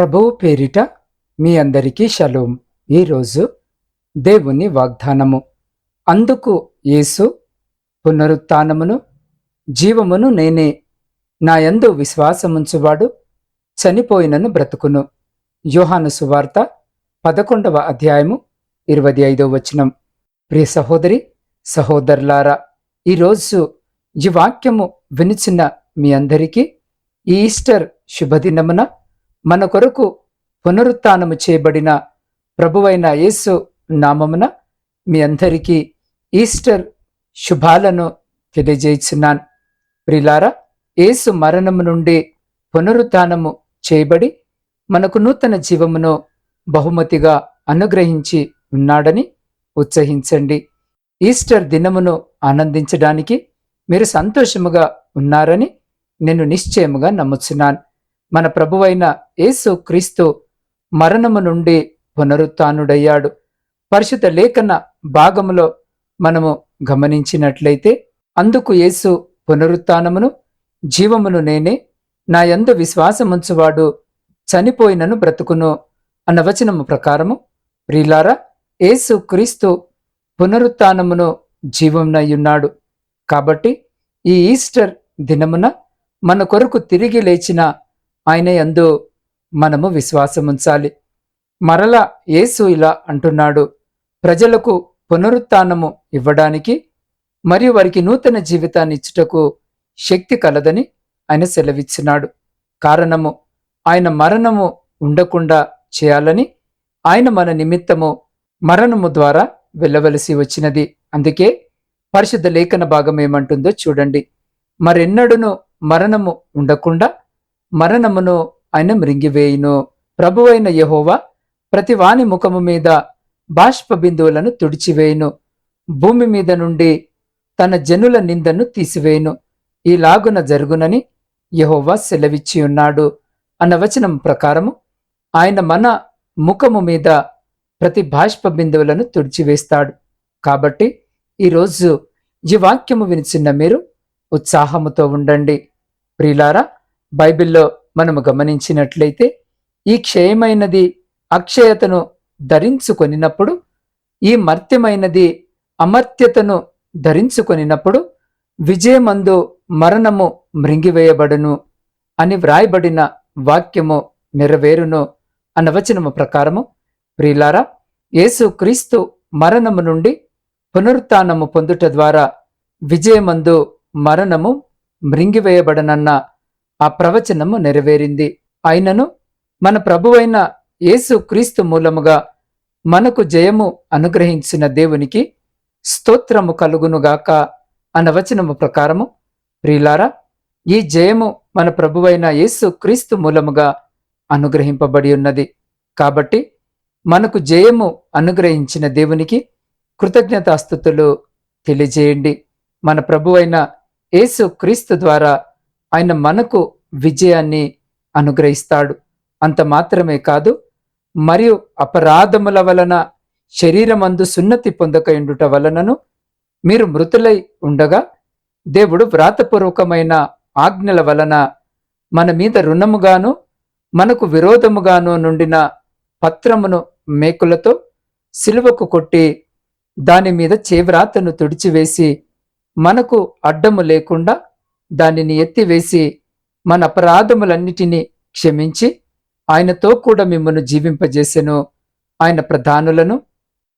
ప్రభువు పేరిట మీ అందరికీ షలోం. ఈరోజు దేవుని వాగ్దానము. అందుకు యేసు పునరుత్నమును జీవమును నేనే నాయందు విశ్వాసముంచువాడు చనిపోయినను బ్రతుకును. యోహాను సువార్త పదకొండవ అధ్యాయము ఇరవై ఐదవ వచనం. ప్రియ సహోదరి సహోదరులారా ఈరోజు ఈ వాక్యము వినిచిన మీ అందరికీ ఈ ఈస్టర్ శుభదినమున మన కొరకు పునరుత్నము చేయబడిన ప్రభువైన యేసు నామమున మీ అందరికీ ఈస్టర్ శుభాలను తెలియజేస్తున్నాను. ప్రిలారా యేసు మరణము నుండి పునరుత్నము చేయబడి మనకు నూతన జీవమును బహుమతిగా అనుగ్రహించి ఉన్నాడని ఉత్సహించండి. ఈస్టర్ దినమును ఆనందించడానికి మీరు సంతోషముగా ఉన్నారని నేను నిశ్చయముగా నమ్ముచున్నాను. మన ప్రభువైన యేసు క్రీస్తు మరణము నుండి పునరుత్డయ్యాడు. పరిశుద్ధ లేఖన భాగములో మనము గమనించినట్లయితే అందుకు యేసు పునరుత్నమును జీవమును నేనే నా యందు విశ్వాసముంచువాడు చనిపోయినను బ్రతుకును అన్న వచనము ప్రకారము ప్రిలారా యేసు క్రీస్తు పునరుత్నమును జీవమునయ్యున్నాడు. కాబట్టి ఈ ఈస్టర్ దినమున మన కొరకు తిరిగి లేచిన ఆయన యందు మనము విశ్వాసముంచాలి. మరల యేసు ఇలా అంటున్నాడు ప్రజలకు పునరుత్నము ఇవ్వడానికి మరియు వారికి నూతన జీవితాన్ని ఇచ్చుటకు శక్తి కలదని ఆయన సెలవిచ్చినాడు. కారణము ఆయన మరణము ఉండకుండా చేయాలని ఆయన మన నిమిత్తము మరణము ద్వారా వెళ్ళవలసి వచ్చినది. అందుకే పరిశుద్ధ లేఖన భాగం ఏమంటుందో చూడండి. మరెన్నడును మరణము ఉండకుండా మరణమును ఆయన మృంగివేయును ప్రభువైన యహోవా ప్రతి వాని ముఖము మీద బాష్ప బిందువులను తుడిచివేయును. భూమి మీద నుండి తన జనుల నిందను తీసివేయును. ఈలాగున జరుగునని యహోవా సెలవిచ్చి ఉన్నాడు అన్న వచనం ప్రకారము ఆయన మన ముఖము మీద ప్రతి బాష్ప బిందువులను తుడిచివేస్తాడు. కాబట్టి ఈరోజు ఈ వాక్యము వినిచిన్న మీరు ఉత్సాహముతో ఉండండి. ప్రిలారా బైబిల్లో మనము గమనించినట్లయితే ఈ క్షయమైనది అక్షయతను ధరించుకొనినప్పుడు ఈ మర్త్యమైనది అమర్త్యతను ధరించుకొనినప్పుడు విజయమందు మరణము మృంగివేయబడును అని వ్రాయబడిన వాక్యము నెరవేరును అనవచనము ప్రకారము ప్రియులారా యేసు క్రీస్తు మరణము నుండి పునరుత్నము పొందుట ద్వారా విజయమందు మరణము మృంగివేయబడనన్న ఆ ప్రవచనము నెరవేరింది. అయినను మన ప్రభువైన యేసు క్రీస్తు మూలముగా మనకు జయము అనుగ్రహించిన దేవునికి స్తోత్రము కలుగునుగాక అన్న వచనము ప్రకారము. ప్రియులారా ఈ జయము మన ప్రభువైన యేసు క్రీస్తు మూలముగా అనుగ్రహింపబడి ఉన్నది. కాబట్టి మనకు జయము అనుగ్రహించిన దేవునికి కృతజ్ఞతాస్థుతులు తెలియజేయండి. మన ప్రభువైన యేసు క్రీస్తు ద్వారా ఆయన మనకు విజయాన్ని అనుగ్రహిస్తాడు. అంత మాత్రమే కాదు మరియు అపరాధముల వలన శరీరమందు సున్నతి పొందకయుండుట వలనను మీరు మృతులై ఉండగా దేవుడు వ్రాతపూర్వకమైన ఆజ్ఞల వలన మన మీద రుణముగాను మనకు విరోధముగాను నుండిన పత్రమును మేకులతో సిలువకు కొట్టి దాని మీద చేవ్రాతను తుడిచివేసి మనకు అడ్డము లేకుండా దానిని ఎత్తివేసి మన అపరాధములన్నిటినీ క్షమించి ఆయనతో కూడా మిమ్మల్ని జీవింపజేసెను. ఆయన ప్రధానులను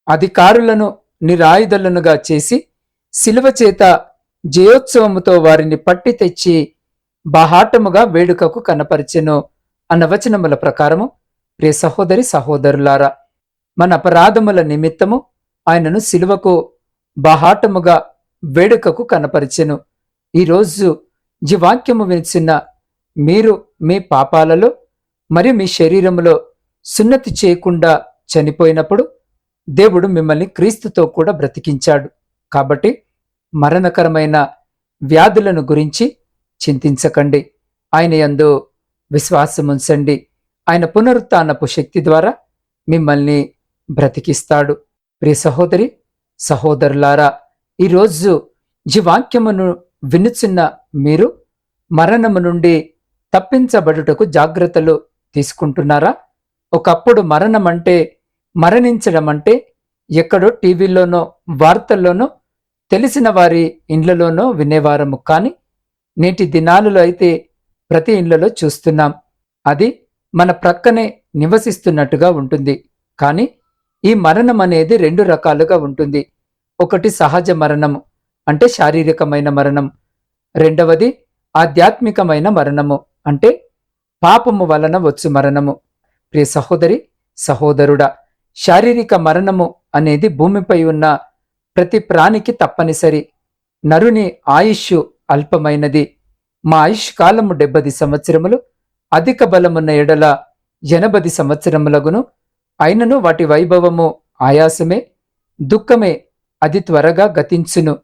అధికారులను నిరాయుధులనుగా చేసి శిలువ చేత జయోత్సవముతో వారిని పట్టి తెచ్చి బహాటముగా వేడుకకు కనపరిచెను అన్న వచనముల ప్రకారము ప్రియ సహోదరి సహోదరులారా మన అపరాధముల నిమిత్తము ఆయనను శిలువకు బహాటముగా వేడుకకు కనపరిచెను. ఈరోజు ఈ వాక్యము వినిచిన మీరు మీ పాపాలలో మరియు మీ శరీరంలో సున్నతి చేయకుండా చనిపోయినప్పుడు దేవుడు మిమ్మల్ని క్రీస్తుతో కూడా బ్రతికించాడు. కాబట్టి మరణకరమైన వ్యాధులను గురించి చింతించకండి. ఆయన యందు విశ్వాసముంచండి ఆయన పునరుత్నపు శక్తి ద్వారా మిమ్మల్ని బ్రతికిస్తాడు. ప్రియ సహోదరి సహోదరులారా ఈరోజు ఈ వాక్యమును వినుచున్న మీరు మరణము నుండి తప్పించబడుటకు జాగ్రత్తలు తీసుకుంటున్నారా? ఒకప్పుడు మరణం అంటే మరణించడం అంటే ఎక్కడో టీవీలోనో వార్తల్లోనో తెలిసిన వారి ఇండ్లలోనో వినేవారము. కానీ నేటి దినాలలో అయితే ప్రతి ఇండ్లలో చూస్తున్నాం. అది మన ప్రక్కనే నివసిస్తున్నట్టుగా ఉంటుంది. కానీ ఈ మరణం అనేది రెండు రకాలుగా ఉంటుంది. ఒకటి సహజ మరణము అంటే శారీరకమైన మరణం. రెండవది ఆధ్యాత్మికమైన మరణము అంటే పాపము వలన వచ్చు మరణము. ప్రియ సహోదరి సహోదరుడా శారీరక మరణము అనేది భూమిపై ఉన్న ప్రతి ప్రాణికి తప్పనిసరి. నరుని ఆయుష్ అల్పమైనది. మా ఆయుష్ కాలము డెబ్బది సంవత్సరములు అధిక బలమున్న ఎడల ఎనబది సంవత్సరములగును. అయినను వాటి వైభవము ఆయాసమే దుఃఖమే అది త్వరగా గతించును.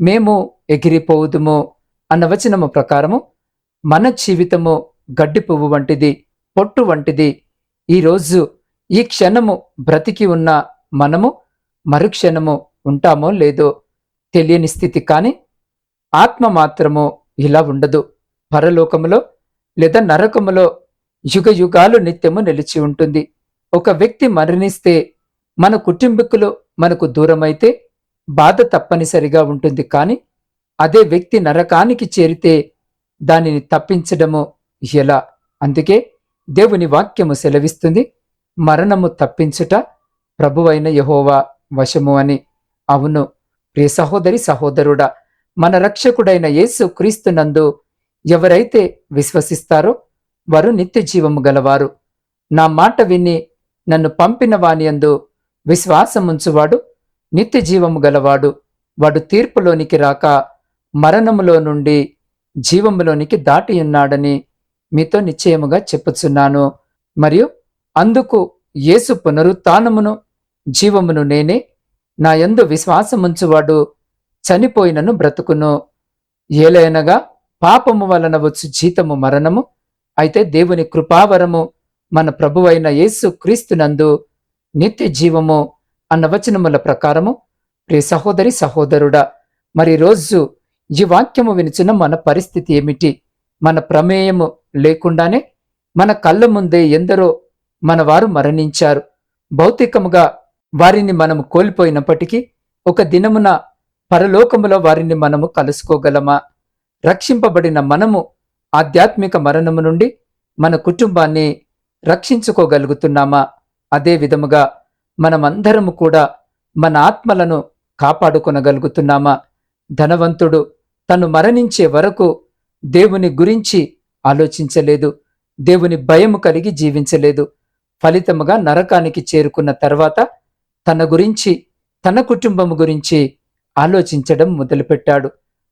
మేము ఎగిరిపోవుదుము అన్న వచనము ప్రకారము మన జీవితము గడ్డి పువ్వు వంటిది పొట్టు వంటిది. ఈరోజు ఈ క్షణము బ్రతికి ఉన్న మనము మరుక్షణము ఉంటామో లేదో తెలియని స్థితి కానీ ఆత్మ మాత్రము ఇలా ఉండదు. పరలోకములో లేదా నరకములో యుగ యుగాలు నిత్యము నిలిచి ఉంటుంది. ఒక వ్యక్తి మరణిస్తే మన కుటుంబీకులు మనకు దూరమైతే బాధ తప్పనిసరిగా ఉంటుంది. కానీ అదే వ్యక్తి నరకానికి చేరితే దానిని తప్పించడము ఎలా? అందుకే దేవుని వాక్యము సెలవిస్తుంది మరణము తప్పించుట ప్రభువైన యహోవా వశము అని. అవును ప్రియ సహోదరి సహోదరుడా మన రక్షకుడైన యేసు క్రీస్తునందు ఎవరైతే విశ్వసిస్తారో వారు నిత్య జీవము గలవారు. నా మాట విని నన్ను పంపిన వానియందు విశ్వాసముంచువాడు నిత్య జీవము గలవాడు. వాడు తీర్పులోనికి రాక మరణములో నుండి జీవములోనికి దాటి ఉన్నాడని మీతో నిశ్చయముగా చెప్పుచున్నాను. మరియు అందుకు యేసు పునరుత్నమును జీవమును నేనే నా యందు విశ్వాసముంచువాడు చనిపోయినను బ్రతుకును. ఏలైనగా పాపము వలన వచ్చు జీతము మరణము అయితే దేవుని కృపావరము మన ప్రభువైన యేసు క్రీస్తునందు నిత్య జీవము అన్న వచనముల ప్రకారము ప్రియ సహోదరి సహోదరుడా మరి రోజు ఈ వాక్యము వినిచిన మన పరిస్థితి ఏమిటి? మన ప్రమేయము లేకుండానే మన కళ్ళ ముందే ఎందరో మన వారు మరణించారు. భౌతికముగా వారిని మనము కోల్పోయినప్పటికీ ఒక దినమున పరలోకములో వారిని మనము కలుసుకోగలమా? రక్షింపబడిన మనము ఆధ్యాత్మిక మరణము నుండి మన కుటుంబాన్ని రక్షించుకోగలుగుతున్నామా? అదే విధముగా మనమందరము కూడా మన ఆత్మలను కాపాడుకొనగలుగుతున్నామా? ధనవంతుడు తను మరణించే వరకు దేవుని గురించి ఆలోచించలేదు. దేవుని భయము కలిగి జీవించలేదు. ఫలితముగా నరకానికి చేరుకున్న తర్వాత తన గురించి తన కుటుంబము గురించి ఆలోచించడం మొదలుపెట్టాడు.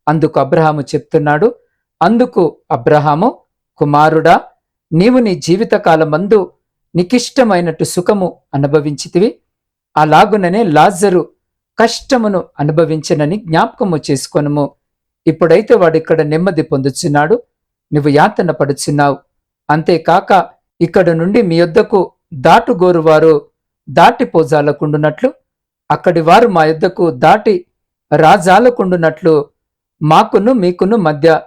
అందుకు అబ్రహాము చెప్తున్నాడు అందుకు అబ్రహాము కుమారుడా నీవు నీ జీవితకాలమందు నికిష్టమైనట్టు సుఖము అనుభవించితివి. అలాగుననే లాజరు కష్టమును అనుభవించనని జ్ఞాపకము చేసుకొనుము. ఇప్పుడైతే వాడిక్కడ నెమ్మది పొందుచున్నాడు నువ్వు యాతన పడుచున్నావు. అంతేకాక ఇక్కడ నుండి మీ యొద్దకు దాటుగోరువారు దాటిపోజాలకుండునట్లు అక్కడి వారు మా యొద్దకు దాటి రాజాలకుండునట్లు మాకును మీకును మధ్య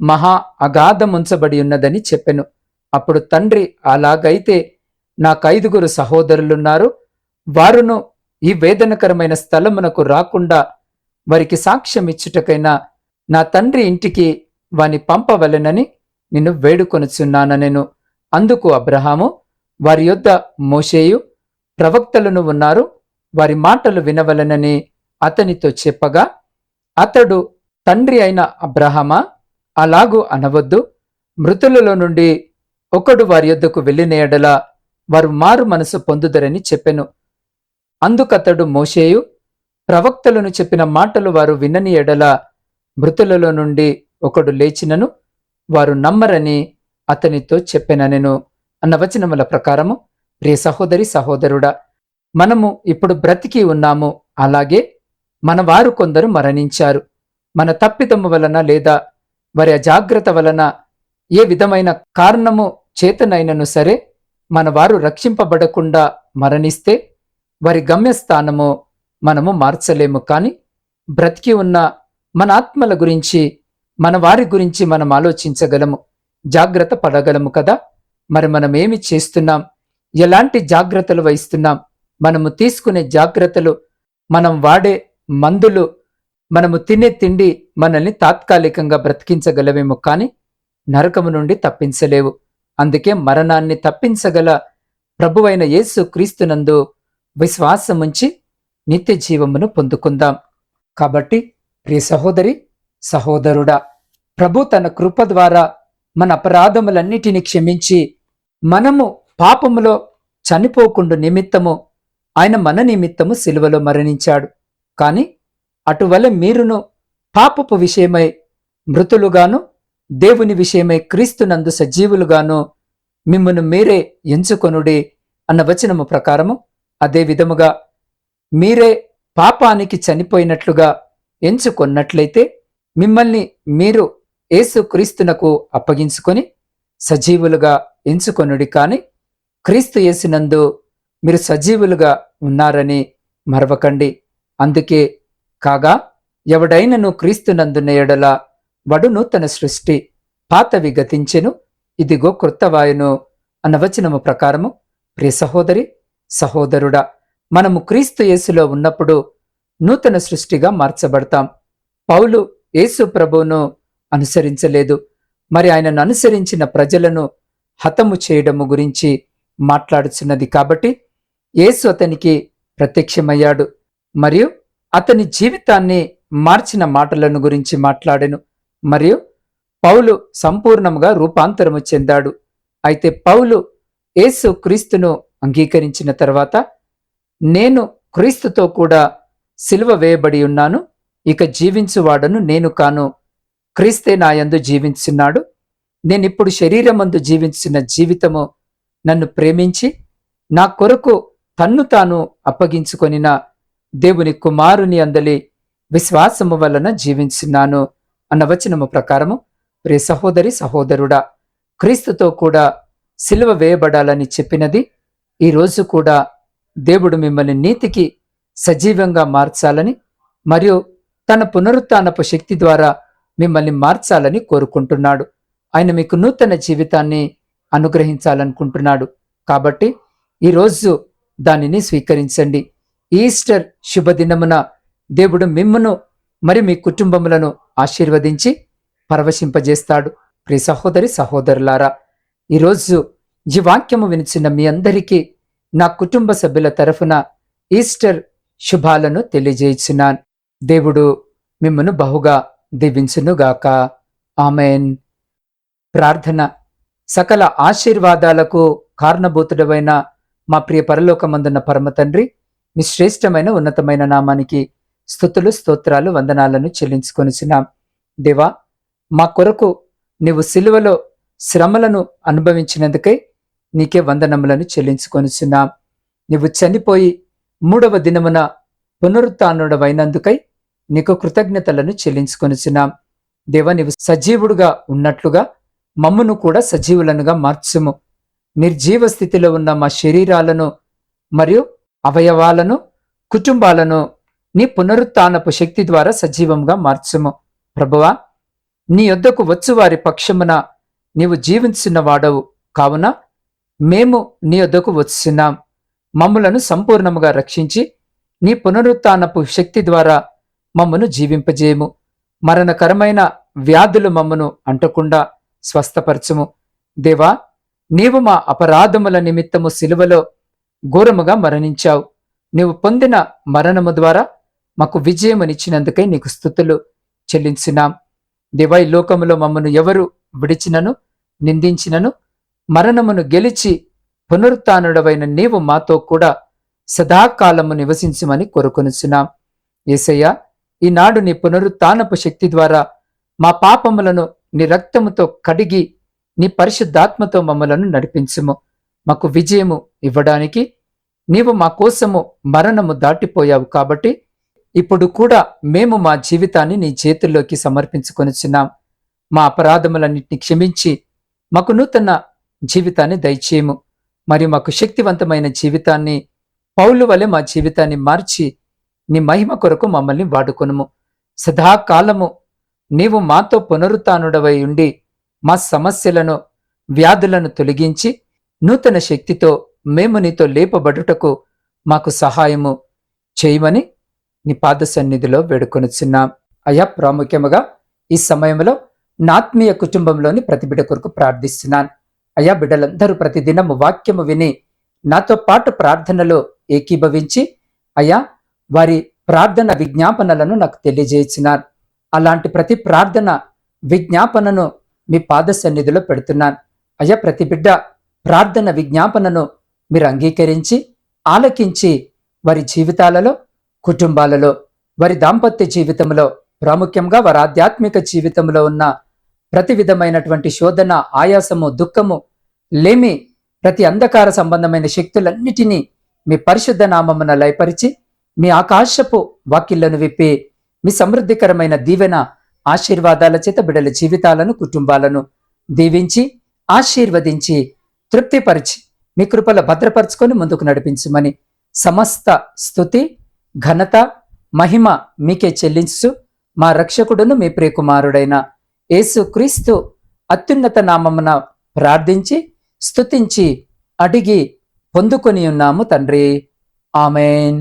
మహా అగాధముంచబడి ఉన్నదని చెప్పెను. అప్పుడు తండ్రి అలాగైతే నాకు ఐదుగురు సహోదరులున్నారు. వారును ఈ వేదనకరమైన స్థలమునకు రాకుండా వారికి సాక్ష్యం ఇచ్చుటకైనా నా తండ్రి ఇంటికి వాని పంపవలెనని నిన్ను వేడుకొనుచున్నాన నేను. అందుకు అబ్రహాము వారి యొద్ద మోషేయు ప్రవక్తలను ఉన్నారు. వారి మాటలు వినవలనని అతనితో చెప్పగా అతడు తండ్రి అయిన అబ్రహమా అలాగూ అనవద్దు. మృతులలో నుండి ఒకడు వారి యొద్దకు వెళ్ళిన ఎడల వారు మారు మనసు పొందుదరని చెప్పెను. అందుకతడు మోషేయు ప్రవక్తలను చెప్పిన మాటలు వారు వినని ఎడల మృతులలో నుండి ఒకడు లేచినను వారు నమ్మరని అతనితో చెప్పెననెను. అన్న వచనముల ప్రకారము ప్రియ సహోదరి సహోదరుడా మనము ఇప్పుడు బ్రతికి ఉన్నాము. అలాగే మన వారు కొందరు మరణించారు. మన తప్పిదము వలన లేదా వారి అజాగ్రత్త వలన ఏ విధమైన కారణము చేతనైనను సరే మన వారు రక్షింపబడకుండా మరణిస్తే వారి గమ్యస్థానము మనము మార్చలేము. కానీ బ్రతికి ఉన్న మన ఆత్మల గురించి మన వారి గురించి మనం ఆలోచించగలము. జాగ్రత్త పడగలము కదా? మరి మనం ఏమి చేస్తున్నాం? ఎలాంటి జాగ్రత్తలు వహిస్తున్నాం? మనము తీసుకునే జాగ్రత్తలు మనం వాడే మందులు మనము తినే తిండి మనల్ని తాత్కాలికంగా బ్రతికించగలవేమో కానీ నరకము నుండి తప్పించలేవు. అందుకే మరణాన్ని తప్పించగల ప్రభువైన యేసు క్రీస్తునందు విశ్వాసముంచి నిత్య జీవమును పొందుకుందాం. కాబట్టి ప్రియ సహోదరి సహోదరుడా ప్రభు తన కృప ద్వారా మన అపరాధములన్నిటిని క్షమించి మనము పాపములో చనిపోకుండా నిమిత్తము ఆయన మన నిమిత్తము సిలువలో మరణించాడు. కాని అటువల మీరును పాపపు విషయమై మృతులుగాను దేవుని విషయమై క్రీస్తునందు సజీవులుగాను మిమ్మను మీరే ఎంచుకొనుడి అన్న వచనము ప్రకారము అదే విధముగా మీరే పాపానికి చనిపోయినట్లుగా ఎంచుకొన్నట్లయితే మిమ్మల్ని మీరు యేసుక్రీస్తునకు అప్పగించుకొని సజీవులుగా ఎంచుకొనుడి కాని క్రీస్తు యేసునందు మీరు సజీవులుగా ఉన్నారని మరవకండి. అందుకే కాగా ఎవడైనను క్రీస్తునందున్న ఎడల వడు నూతన సృష్టి పాతవి గతించెను ఇదిగో కృత్తవాయును అన్న వచనము ప్రకారము ప్రియ సహోదరి సహోదరుడా మనము క్రీస్తు యేసులో ఉన్నప్పుడు నూతన సృష్టిగా మార్చబడతాం. పౌలు యేసు ప్రభువును అనుసరించలేదు. మరి ఆయనను అనుసరించిన ప్రజలను హతము చేయడము గురించి మాట్లాడుచున్నది కాబట్టి యేసు అతనికి ప్రత్యక్షమయ్యాడు. మరియు అతని జీవితాన్ని మార్చిన మాటలను గురించి మాట్లాడెను. మరియు పౌలు సంపూర్ణముగా రూపాంతరము చెందాడు. అయితే పౌలు యేసు క్రీస్తును అంగీకరించిన తర్వాత నేను క్రీస్తుతో కూడా సిలువ వేయబడి ఉన్నాను. ఇక జీవించువాడను నేను కాను. క్రీస్తే నాయందు జీవించున్నాడు. నేనిప్పుడు శరీరమందు జీవించిన జీవితము నన్ను ప్రేమించి నా కొరకు తన్ను తాను అప్పగించుకొనిన దేవుని కుమారుని అందలి విశ్వాసము వలన జీవించున్నాను. అన్న వచనము ప్రకారము ప్రే సహోదరి సహోదరుడా క్రీస్తుతో కూడా సిలువ వేయబడాలని చెప్పినది ఈ రోజు కూడా దేవుడు మిమ్మల్ని నీతికి సజీవంగా మార్చాలని మరియు తన పునరుత్నపు శక్తి ద్వారా మిమ్మల్ని మార్చాలని కోరుకుంటున్నాడు. ఆయన మీకు నూతన జీవితాన్ని అనుగ్రహించాలనుకుంటున్నాడు. కాబట్టి ఈరోజు దానిని స్వీకరించండి. ఈస్టర్ శుభదినమున దేవుడు మిమ్మును మరి మీ కుటుంబములను ఆశీర్వదించి పరవశింపజేస్తాడు. ప్రియ సహోదరి సహోదరులారా ఈరోజు ఈ వాక్యము వినిచిన మీ అందరికీ నా కుటుంబ సభ్యుల తరఫున ఈస్టర్ శుభాలను తెలియజేయించున్నాను దేవుడు మిమ్మను బహుగా దీవించునుగాక. ఆమెన్. ప్రార్థన. సకల ఆశీర్వాదాలకు కారణభూతుడమైన మా ప్రియ పరలోకమందున్న పరమ తండ్రి మీ శ్రేష్టమైన ఉన్నతమైన నామానికి స్థుతులు స్తోత్రాలు వందనాలను చెల్లించుకొనిచున్నాం. దేవా మా కొరకు నీవు సిలువలో శ్రమలను అనుభవించినందుకై నీకే వందనములను చెల్లించుకొనిచున్నాం. నీవు చనిపోయి మూడవ దినమున పునరుత్డవైనందుకై నీకు కృతజ్ఞతలను చెల్లించుకొనిచున్నాం. దేవ నీవు సజీవుడుగా ఉన్నట్లుగా మమ్మును కూడా సజీవులనుగా మార్చుము. నిర్జీవ స్థితిలో ఉన్న మా శరీరాలను మరియు అవయవాలను కుటుంబాలను నీ పునరుత్నపు శక్తి ద్వారా సజీవంగా మార్చుము. ప్రభువా నీ యొద్దకు వచ్చు వారి పక్షమున నీవు జీవించిన వాడవు కావున మేము నీ యొద్దకు వచ్చున్నాం మమ్ములను సంపూర్ణముగా రక్షించి నీ పునరుత్నపు శక్తి ద్వారా మమ్మను జీవింపజేయము. మరణకరమైన వ్యాధులు మమ్మను అంటకుండా స్వస్థపరచుము. దేవా నీవు మా అపరాధముల నిమిత్తము సిలువలో ఘోరముగా మరణించావు. నీవు పొందిన మరణము ద్వారా మాకు విజయమునిచ్చినందుకై నీకు స్థుతులు చెల్లించినాం దేవా ఈ లోకములో మమ్మను ఎవరు విడిచినను నిందించినను మరణమును గెలిచి పునరుత్డవైన నీవు మాతో కూడా సదాకాలము నివసించమని కోరుకొనుచున్నాం. ఏసయ్య ఈనాడు నీ పునరుత్నపు శక్తి ద్వారా మా పాపములను నీ రక్తముతో కడిగి నీ పరిశుద్ధాత్మతో మమ్మలను నడిపించుము. మాకు విజయము ఇవ్వడానికి నీవు మా కోసము మరణము దాటిపోయావు కాబట్టి ఇప్పుడు కూడా మేము మా జీవితాన్ని నీ చేతుల్లోకి సమర్పించుకొనిచున్నాం మా అపరాధములన్నింటినీ క్షమించి మాకు నూతన జీవితాన్ని దయచేయము. మరియు మాకు శక్తివంతమైన జీవితాన్ని పౌలు వలె మా జీవితాన్ని మార్చి నీ మహిమ కొరకు మమ్మల్ని వాడుకొనుము. సదాకాలము నీవు మాతో పునరుత్డవై ఉండి మా సమస్యలను వ్యాధులను తొలగించి నూతన శక్తితో మేము నీతో లేపబడుటకు మాకు సహాయము చేయమని నీ పాద సన్నిధిలో వేడుకొనుచున్నాం. అయ్యా ప్రాముఖ్యముగా ఈ సమయంలో నా ఆత్మీయ కుటుంబంలోని ప్రతి బిడ్డ కొరకు ప్రార్థిస్తున్నాను. అయ్యా బిడ్డలందరూ ప్రతిదినము వాక్యము విని నాతో పాటు ప్రార్థనలో ఏకీభవించి అయ్యా వారి ప్రార్థన విజ్ఞాపనలను నాకు తెలియజేసినారు అలాంటి ప్రతి ప్రార్థన విజ్ఞాపనను మీ పాద సన్నిధిలో పెడుతున్నాను. అయ్యా ప్రతి బిడ్డ ప్రార్థన విజ్ఞాపనను మీరు అంగీకరించి ఆలకించి వారి జీవితాలలో కుటుంబాలలో వారి దాంపత్య జీవితంలో ప్రాముఖ్యంగా వారి ఆధ్యాత్మిక జీవితంలో ఉన్న ప్రతి విధమైనటువంటి శోధన ఆయాసము దుఃఖము లేమి ప్రతి అంధకార సంబంధమైన శక్తులన్నిటినీ మీ పరిశుద్ధ నామమున లయపరిచి మీ ఆకాశపు వాకిళ్ళను విప్పి మీ సమృద్ధికరమైన దీవెన ఆశీర్వాదాల చేత బిడల జీవితాలను కుటుంబాలను దీవించి ఆశీర్వదించి తృప్తిపరిచి మీ కృపల భద్రపరుచుకొని ముందుకు నడిపించమని సమస్త స్థుతి ఘనత మహిమ మీకే చెల్లించు మా రక్షకుడును మీ ప్రియకుమారుడైన యేసుక్రీస్తు అత్యున్నత నామమున ప్రార్థించి స్తుతించి అడిగి పొందుకొని ఉన్నాము తండ్రి. ఆమెన్.